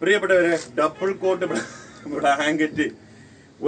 പ്രിയപ്പെട്ടവരെ double coat blanket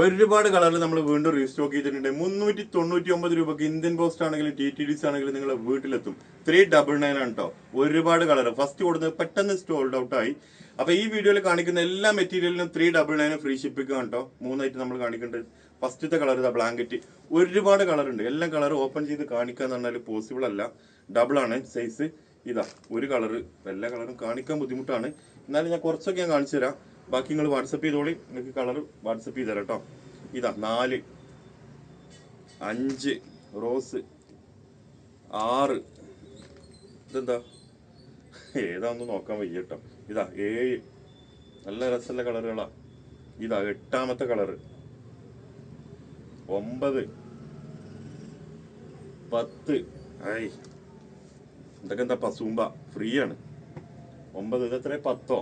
ഒരുപാട് കളറിൽ നമ്മൾ വീണ്ടും റീസ്റ്റോക്ക് ചെയ്തിട്ടുണ്ട്. മുന്നൂറ്റി തൊണ്ണൂറ്റി ഒമ്പത് രൂപക്ക് ഇന്ത്യൻ പോസ്റ്റ് ആണെങ്കിലും ടി ടി ഡിസ് ആണെങ്കിലും നിങ്ങൾ വീട്ടിലെത്തും. ത്രീ ഡബിൾ നയൻ ആണ് കേട്ടോ ഒരുപാട് കളർ. ഫസ്റ്റ് കൊടുത്ത് പെട്ടെന്ന് സ്റ്റോൾഡ് ഔട്ട് ആയി. അപ്പൊ ഈ വീഡിയോയിൽ കാണിക്കുന്ന എല്ലാ മെറ്റീരിയലിനും three double nine free shipping ആണ് കേട്ടോ മൂന്നായിട്ട് നമ്മൾ കാണിക്കേണ്ടത് ഫസ്റ്റത്തെ കളർ ഇതാ ബ്ലാങ്കറ്റ് ഒരുപാട് കളർ ഉണ്ട്. എല്ലാ കളറും ഓപ്പൺ ചെയ്ത് കാണിക്കുക എന്ന് പറഞ്ഞാൽ പോസിബിൾ അല്ല. ഡബിൾ ആണ് സൈസ് ഇതാ ഒരു കളർ എല്ലാ കളറും കാണിക്കാൻ ബുദ്ധിമുട്ടാണ്. എന്നാലും ഞാൻ കുറച്ചൊക്കെ ഞാൻ കാണിച്ചു തരാം. ബാക്കി നിങ്ങൾ വാട്സപ്പ് ചെയ്തോളി നിങ്ങൾക്ക് കളർ വാട്സപ്പ് ചെയ്ത് തരാം കേട്ടോ ഇതാ നാല് അഞ്ച് റോസ് ആറ് ഇതെന്താ? ഏതാന്ന് നോക്കാൻ വയ്യ കേട്ടോ ഇതാ ഏഴ് നല്ല രസമുള്ള കളറുകളാ. ഇതാ എട്ടാമത്തെ കളറ്. ഒമ്പത് പത്ത് ഐ ഇതൊക്കെ എന്താ പസൂമ്പ? ഫ്രീ ആണ്. ഒമ്പത് ഇത് എത്ര പത്തോ?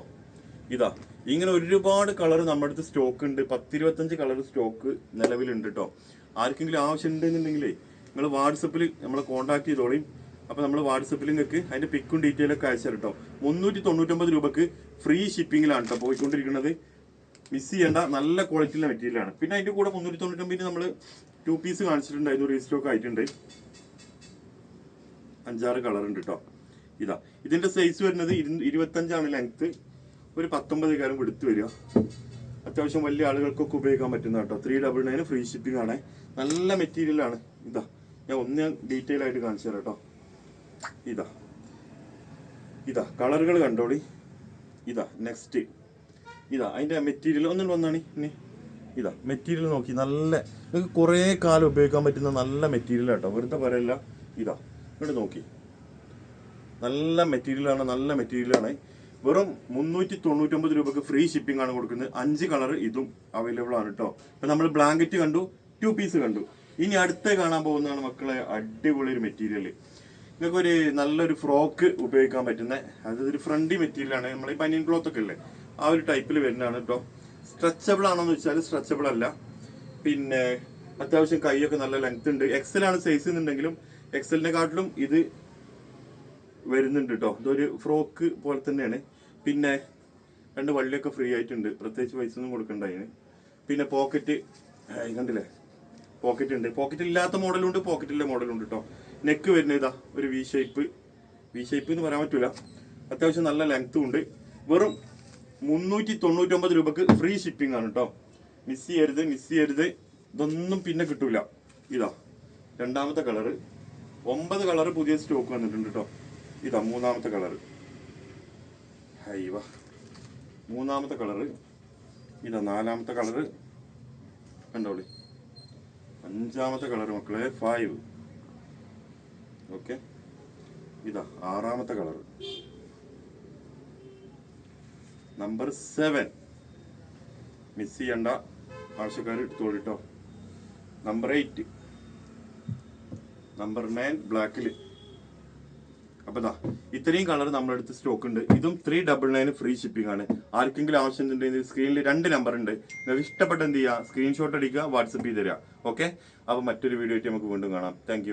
ഇതാ ഇങ്ങനെ ഒരുപാട് കളർ നമ്മുടെ അടുത്ത് സ്റ്റോക്ക് ഉണ്ട്. പത്തിരുപത്തഞ്ച് കളർ സ്റ്റോക്ക് നിലവിലുണ്ട് കേട്ടോ ആർക്കെങ്കിലും ആവശ്യം ആവശ്യമുണ്ടെന്നുണ്ടെങ്കിലേ നിങ്ങൾ വാട്സപ്പിൽ നമ്മളെ കോൺടാക്ട് ചെയ്തോളി. അപ്പൊ നമ്മൾ വാട്സപ്പിൽ നിങ്ങൾക്ക് അതിന്റെ പിക്കും ഡീറ്റെയിൽ ഒക്കെ അയച്ചു കേട്ടോ മുന്നൂറ്റി തൊണ്ണൂറ്റൊമ്പത് രൂപക്ക് ഫ്രീ ഷിപ്പിംഗിലാണ് കേട്ടോ പോയിക്കൊണ്ടിരിക്കുന്നത്. മിസ് ചെയ്യേണ്ട. നല്ല ക്വാളിറ്റിയുള്ള മെറ്റീരിയലാണ് പിന്നെ അതിന്റെ കൂടെ മുന്നൂറ്റി തൊണ്ണൂറ്റൊമ്പതിന് നമ്മൾ ടു പീസ് കാണിച്ചിട്ടുണ്ട് കാണിച്ചിട്ടുണ്ടായിരുന്നു റീസ്റ്റോക്ക് ആയിട്ടുണ്ട്. അഞ്ചാറ് കളർ ഉണ്ട് കേട്ടോ ഇതാ ഇതിന്റെ സൈസ് വരുന്നത് ഇരു- ഇരുപത്തഞ്ചാണ് ലെങ്ത് ഒരു പത്തൊമ്പത് കാലം എടുത്തു വരിക. അത്യാവശ്യം വലിയ ആളുകൾക്കൊക്കെ ഉപയോഗിക്കാൻ പറ്റുന്ന കേട്ടോ. Three double nine free shipping ആണ്. നല്ല മെറ്റീരിയൽ ആണ്. ഇതാ ഞാൻ ഒന്ന് ഞാൻ ഡീറ്റെയിൽ ആയിട്ട് കാണിച്ചു തരാം കേട്ടോ. ഇതാ ഇതാ കളറുകൾ കണ്ടോളി ഇതാ നെക്സ്റ്റ് ഇതാ അതിന്റെ മെറ്റീരിയൽ ഒന്നും വന്നാണ്. ഇനി ഇതാ മെറ്റീരിയൽ നോക്കി. നല്ല നിങ്ങൾക്ക് കുറേ കാലം ഉപയോഗിക്കാൻ പറ്റുന്ന നല്ല മെറ്റീരിയൽ കേട്ടോ വെറുതെ പറയല്ല. ഇതാ ഇങ്ങോട്ട് നോക്കി. നല്ല മെറ്റീരിയലാണ് നല്ല മെറ്റീരിയലാണ്. വെറും മുന്നൂറ്റി തൊണ്ണൂറ്റൊമ്പത് രൂപക്ക് ഫ്രീ ഷിപ്പിംഗ് ആണ് കൊടുക്കുന്നത്. അഞ്ച് കളർ ഇതും അവൈലബിൾ ആണ് കേട്ടോ ഇപ്പൊ നമ്മൾ ബ്ലാങ്കറ്റ് കണ്ടു ടു പീസ് കണ്ടു. ഇനി അടുത്ത കാണാൻ പോകുന്നതാണ് മക്കളെ അടിപൊളി ഒരു മെറ്റീരിയൽ നിങ്ങൾക്ക് ഒരു നല്ലൊരു ഫ്രോക്ക് ഉപയോഗിക്കാൻ പറ്റുന്ന അതായത് ഒരു ഫ്രണ്ടി മെറ്റീരിയലാണ് നമ്മൾ ഈ പനിയൻ ക്ലോത്ത് ഒക്കെ ഇല്ലേ ആ ഒരു ടൈപ്പിൽ വരുന്നതാണ് കേട്ടോ സ്ട്രെച്ചബിൾ ആണോന്ന് വെച്ചാൽ സ്ട്രെച്ചബിൾ അല്ല. പിന്നെ അത്യാവശ്യം കൈയൊക്കെ നല്ല ലെങ്ത് ഉണ്ട്. എക്സൽ ആണ് സൈസ് എന്നുണ്ടെങ്കിലും എക്സലിനെ കാട്ടിലും ഇത് വരുന്നുണ്ട് കേട്ടോ ഇതൊരു ഫ്രോക്ക് പോലെ തന്നെയാണ്. പിന്നെ രണ്ട് വള്ളിയൊക്കെ ഫ്രീ ആയിട്ടുണ്ട്. പ്രത്യേകിച്ച് പൈസ ഒന്നും കൊടുക്കണ്ട അതിന്. പിന്നെ പോക്കറ്റ് കണ്ടില്ലേ? പോക്കറ്റ് ഉണ്ട്. പോക്കറ്റ് ഇല്ലാത്ത മോഡലുണ്ട് പോക്കറ്റിലെ മോഡലും മോഡലുണ്ട് കേട്ടോ നെക്ക് വരുന്ന ഇതാ ഒരു വി ഷേപ്പ് വി ഷേപ്പ് എന്ന് പറയാൻ പറ്റൂല. അത്യാവശ്യം നല്ല ലെങ്ത്തും ഉണ്ട്. വെറും മുന്നൂറ്റി തൊണ്ണൂറ്റൊമ്പത് രൂപക്ക് ഫ്രീ ഷിപ്പിംഗ് ആണ് കേട്ടോ മിസ് ചെയ്യരുത് മിസ് ചെയ്യരുത്. ഇതൊന്നും പിന്നെ കിട്ടൂല. ഇതാ രണ്ടാമത്തെ കളറ് ഒമ്പത് കളർ പുതിയ സ്റ്റോക്ക് വന്നിട്ടുണ്ട് കേട്ടോ ഇതാ മൂന്നാമത്തെ കളർ ഹൈവ. മൂന്നാമത്തെ കളറ്. ഇതാ നാലാമത്തെ കളറ്. കണ്ടോളി അഞ്ചാമത്തെ കളർ മക്കളെ ഫൈവ് ഓക്കെ ഇതാ ആറാമത്തെ കളർ നമ്പർ സെവൻ മിസ് ചെയ്യണ്ട. ആവശ്യക്കാർ എടുത്തോളിട്ടോ നമ്പർ എയ്റ്റ് നമ്പർ നയൻ ബ്ലാക്കിൽ അപ്പൊ ഇതാ ഇത്രയും കളർ നമ്മുടെ അടുത്ത് സ്റ്റോക്ക് ഉണ്ട് ഇതും three double nine free shipping ആണ്. ആർക്കെങ്കിലും ആവശ്യമുണ്ടെങ്കിൽ സ്ക്രീനിൽ രണ്ട് നമ്പർ ഉണ്ട് നിങ്ങൾക്ക് ഇഷ്ടപ്പെട്ട എന്ത് ചെയ്യുക? സ്ക്രീൻഷോട്ട് അടിക്കുക വാട്സപ്പ് ചെയ്ത് തരിക. ഓക്കെ അപ്പൊ മറ്റൊരു വീഡിയോ ആയിട്ട് നമുക്ക് വീണ്ടും കാണാം. താങ്ക്